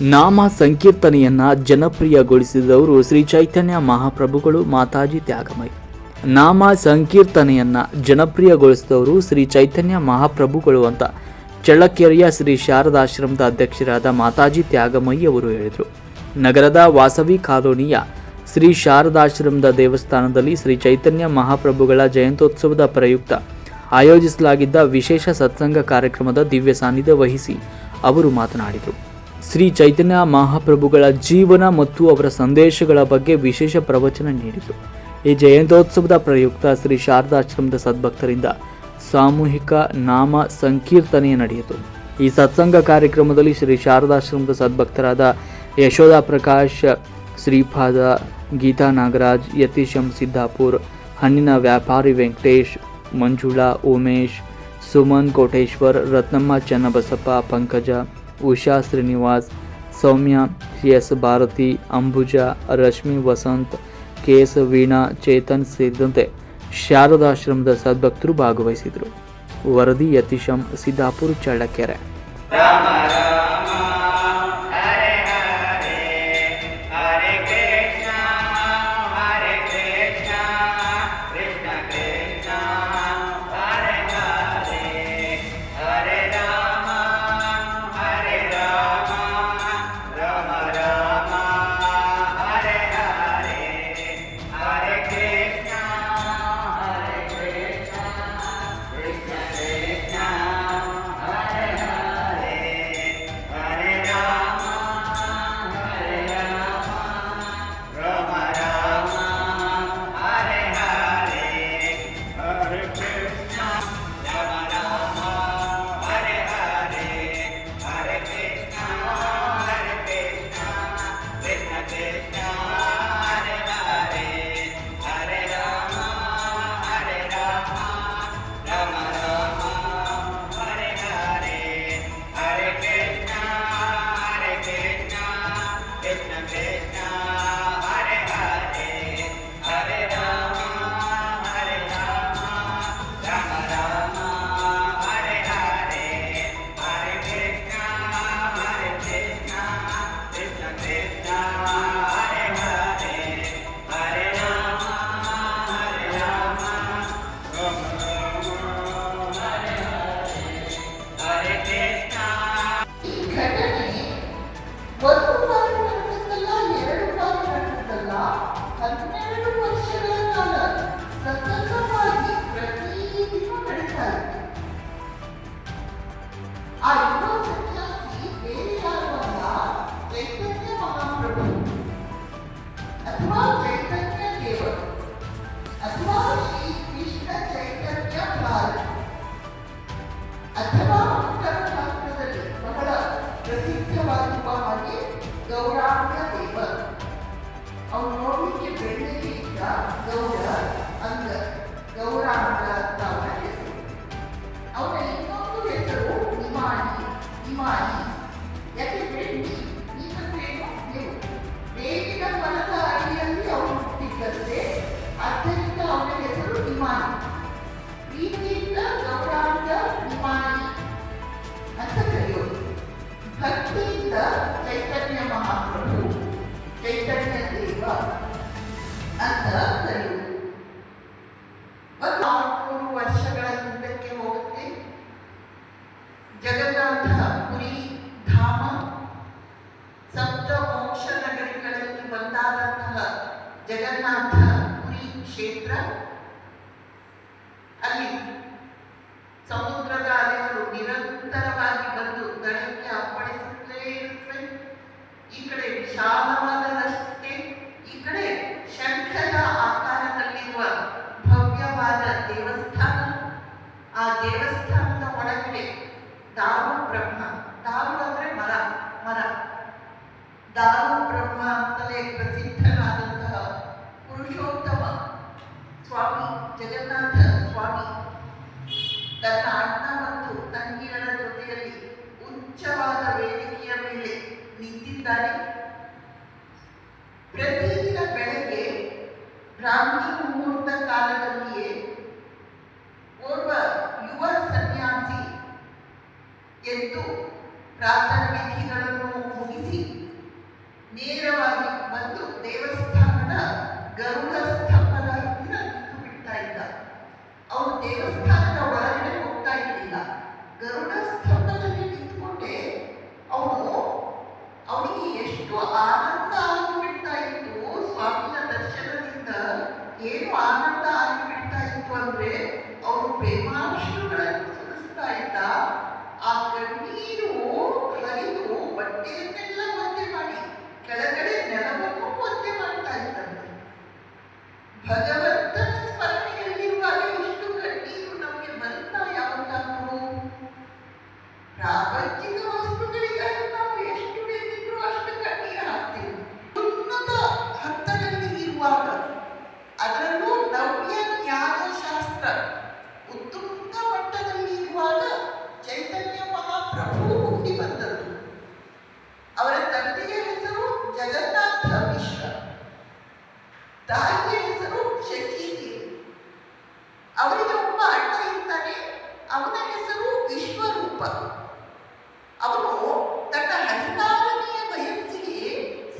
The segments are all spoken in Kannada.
ನಾಮ ಸಂಕೀರ್ತನೆಯನ್ನ ಜನಪ್ರಿಯಗೊಳಿಸಿದವರು ಶ್ರೀ ಚೈತನ್ಯ ಮಹಾಪ್ರಭುಗಳು ಮಾತಾಜಿ ತ್ಯಾಗಮಯಿ. ನಾಮ ಸಂಕೀರ್ತನೆಯನ್ನ ಜನಪ್ರಿಯಗೊಳಿಸಿದವರು ಶ್ರೀ ಚೈತನ್ಯ ಮಹಾಪ್ರಭುಗಳು ಅಂತ ಚಳ್ಳಕೆರೆಯ ಶ್ರೀ ಶಾರದಾಶ್ರಮದ ಅಧ್ಯಕ್ಷರಾದ ಮಾತಾಜಿ ತ್ಯಾಗಮಯಿ ಅವರು ಹೇಳಿದರು. ನಗರದ ವಾಸವಿ ಕಾಲೋನಿಯ ಶ್ರೀ ಶಾರದಾಶ್ರಮದ ದೇವಸ್ಥಾನದಲ್ಲಿ ಶ್ರೀ ಚೈತನ್ಯ ಮಹಾಪ್ರಭುಗಳ ಜಯಂತ್ಯೋತ್ಸವದ ಪ್ರಯುಕ್ತ ಆಯೋಜಿಸಲಾಗಿದ್ದ ವಿಶೇಷ ಸತ್ಸಂಗ ಕಾರ್ಯಕ್ರಮದ ದಿವ್ಯ ಸಾನ್ನಿಧ್ಯ ವಹಿಸಿ ಅವರು ಮಾತನಾಡಿದರು. ಶ್ರೀ ಚೈತನ್ಯ ಮಹಾಪ್ರಭುಗಳ ಜೀವನ ಮತ್ತು ಅವರ ಸಂದೇಶಗಳ ಬಗ್ಗೆ ವಿಶೇಷ ಪ್ರವಚನ ನೀಡಿತು. ಈ ಜಯಂತ್ಯೋತ್ಸವದ ಪ್ರಯುಕ್ತ ಶ್ರೀ ಶಾರದಾಶ್ರಮದ ಸದ್ಭಕ್ತರಿಂದ ಸಾಮೂಹಿಕ ನಾಮ ಸಂಕೀರ್ತನೆ ನಡೆಯಿತು. ಈ ಸತ್ಸಂಗ ಕಾರ್ಯಕ್ರಮದಲ್ಲಿ ಶ್ರೀ ಶಾರದಾಶ್ರಮದ ಸದ್ಭಕ್ತರಾದ ಯಶೋಧ ಪ್ರಕಾಶ್, ಶ್ರೀಪಾದ ಗೀತಾ ನಾಗರಾಜ್, ಯತೀಶಂ ಸಿದ್ದಾಪುರ್, ಹಣ್ಣಿನ ವ್ಯಾಪಾರಿ Venkatesh, Manjula Umesh, Suman Koteshwar, Ratnamma Channabasappa, Pankaja Usha Srinivas, Soumya, S. Bharathi, Ambuja, Rashmi Vasanth, K. S. Veena, Chetan ಸೇರಿದಂತೆ ಶಾರದಾಶ್ರಮದ ಸದ್ಭಕ್ತರು ಭಾಗವಹಿಸಿದರು ವರದಿ ಯತೀಶಂ Siddapura, Challakere. Hakkınızı boşuna alın. Jagannath Puri ಕ್ಷೇತ್ರ ಅಲ್ಲಿ ಸಮುದ್ರದ ಅಲೆಗಳು ನಿರಂತರವಾಗಿ ಬಂದು ದಡಕ್ಕೆ ಅಪ್ಪಳಿಸುತ್ತಲೇ ಇರುತ್ತವೆ. ಈ ಕಡೆ ವಿಶಾಲವಾದ ರಸ್ತೆ, ಈ ಕಡೆ ಶಂಖದ ಆಕಾರದಲ್ಲಿರುವ ಭವ್ಯವಾದ ದೇವಸ್ಥಾನ. ಆ ದೇವಸ್ಥಾನದ ಒಳಗಡೆ ದಾರು ಬ್ರಹ್ಮ, ದಾರು ಅಂದ್ರೆ ಮರ ಮರ. ದಾರು ಬ್ರಹ್ಮ ಅಂತಲೇ ಪ್ರಸಿದ್ಧನಾದಂತಹ ಉಚ್ಚವಾದ ವೇದಿಕೆಯ ಮೇಲೆ ನಿಂತಿದ್ದಾರೆ ಪ್ರತಿದಿನ ಬೆಳಗ್ಗೆ ಬ್ರಾಹ್ಮಿ ಮುಹೂರ್ತ ಕಾಲದಲ್ಲಿಯೇ ಓರ್ವ ಯುವ ಸನ್ಯಾಸಿ ಎದ್ದು ಪ್ರಾತಃ ವಿಧಿಗಳನ್ನು ಮುಗಿಸಿ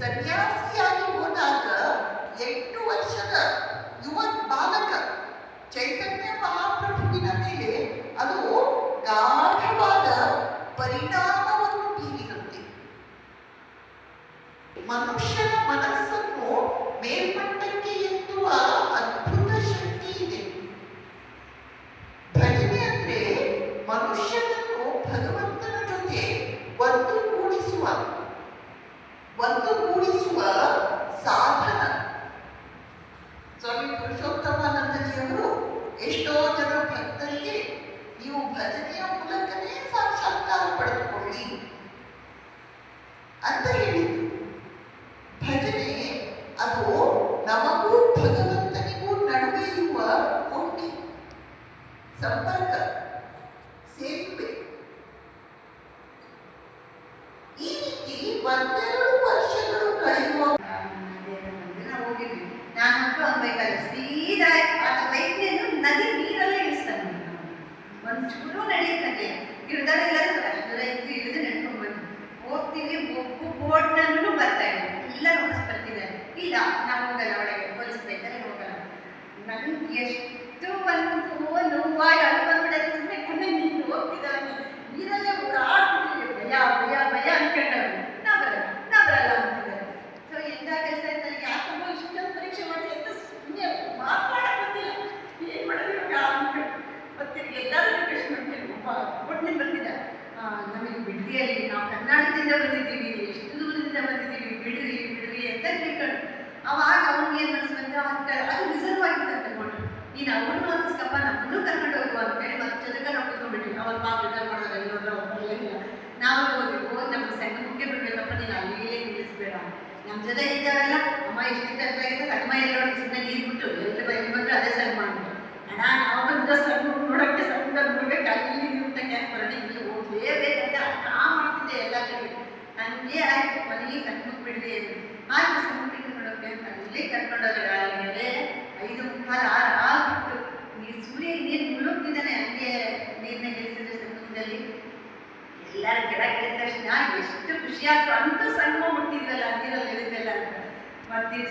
ಸನ್ಯಾಸಿಯಾಗಿ ಹೋದಾಗ ಎಂಟು ವರ್ಷದ ಮೂಲಕನೇ ಸಾಕ್ಷಾತ್ಕಾರ ಪಡೆದುಕೊಳ್ಳಿ ಅಂತ ಹೇಳಿದ್ರು ಭಜನೆ ಅದು ನಮಗೂ ಭಗವಂತನಿಗೂ ನಡುವೆ ಇರುವ ಕೊಂಡಿ ಸಂಪರ್ಕ ಸೇತುವೆ ಈ ರೀತಿ ಒಂದೇ Động. ಅವ್ರ ಪಾಪ ರಿಸರ್ವ್ ಮಾಡಿದ್ರೆ ನೋಡಿದ್ರೆ ಒಬ್ಬರಲ್ಲಿಲ್ಲ ನಾವು ಹೋಗಿ ಹೋಗಿ ನಮ್ಗೆ ಸಂಘಕ್ಕೆ ಬಿಡಬೇಕಪ್ಪ, ನೀನು ಅಲ್ಲಿಗೆ ನಿಲ್ಲಿಸ್ಬೇಡ ನಮ್ಮ ಜೊತೆ ಇದ್ದಾರೆ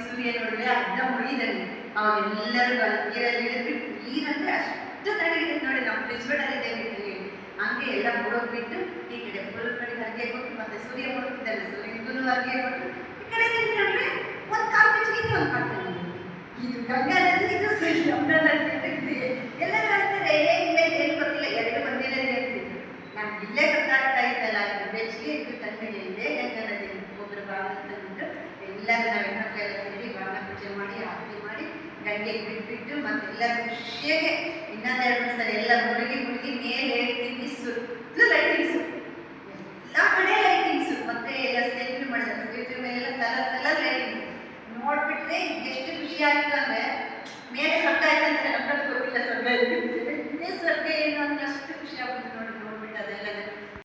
ಸೂರ್ಯ ನೋಡಿದ್ರೆ ಅರ್ಧ ಮುಗಿದಲ್ಲಿ ಅವಾಗೆಲ್ಲರೂ ಬಂದು ನೀರಲ್ಲಿ ಇಳಿದ್ಬಿಟ್ಟು ನೀರಂದ್ರೆ ಅಷ್ಟು ತಡಗಿದೆ ನೋಡಿ, ನಮ್ಮ ಫ್ರಿಜ್ಬೆಡಲ್ಲಿ ಇದೆ ನೀರಲ್ಲಿ ಹಂಗೆ ಎಲ್ಲ ಮುಳುಗ್ಬಿಟ್ಟು ಈ ಕಡೆ ಮುಳುಗ್ ಕಡೆ ಹರಿಗೆ ಕೊಟ್ಟು ಮತ್ತೆ ಸೂರ್ಯ ಮುಳುಗ್ತಿದ್ದಾನೆ ಸೂರ್ಯನಿಗೂ ಹರಿಗೆ ಕೊಟ್ಟು ಈ ಕಡೆ ತಿಂದ್ರೆ ಒಂದು ಕಾಲು ಪಿಚ್ಚಿಗೆ ಒಂದು ಮಾಡ್ತಾರೆ ಇದು ಗಂಗಾ ನದಿ ಇದು ಸರಿ ನದಿ ಎಲ್ಲರೂ ಅಂತಾರೆ ಹೇಗೆ ಏನು ಗೊತ್ತಿಲ್ಲ, ಎರಡು ಮಂದಿರೇ ಇರ್ತಿದ್ರು ನಾನು ಇಲ್ಲೇ ಗೊತ್ತಾಗ್ತಾ ಇದ್ದಲ್ಲ ಬೆಚ್ಚಗೆ ಇದ್ದು ತಂದೆ ಇಲ್ಲೇ ಗಂಗಾ ನದಿ ಒಬ್ಬರು ಭಾಗದಲ್ಲಿ ತಂದಿದ್ದು ಎಲ್ಲರೂ ನಾವು ಗಂಟೆಗೆ ಬಿಟ್ಬಿಟ್ಟು ಮತ್ತೆಲ್ಲರೂ ಖುಷಿಯಾಗೆ ಇನ್ನೊಂದೆರಡು ಸಲ ಎಲ್ಲ ಮುಳುಗಿ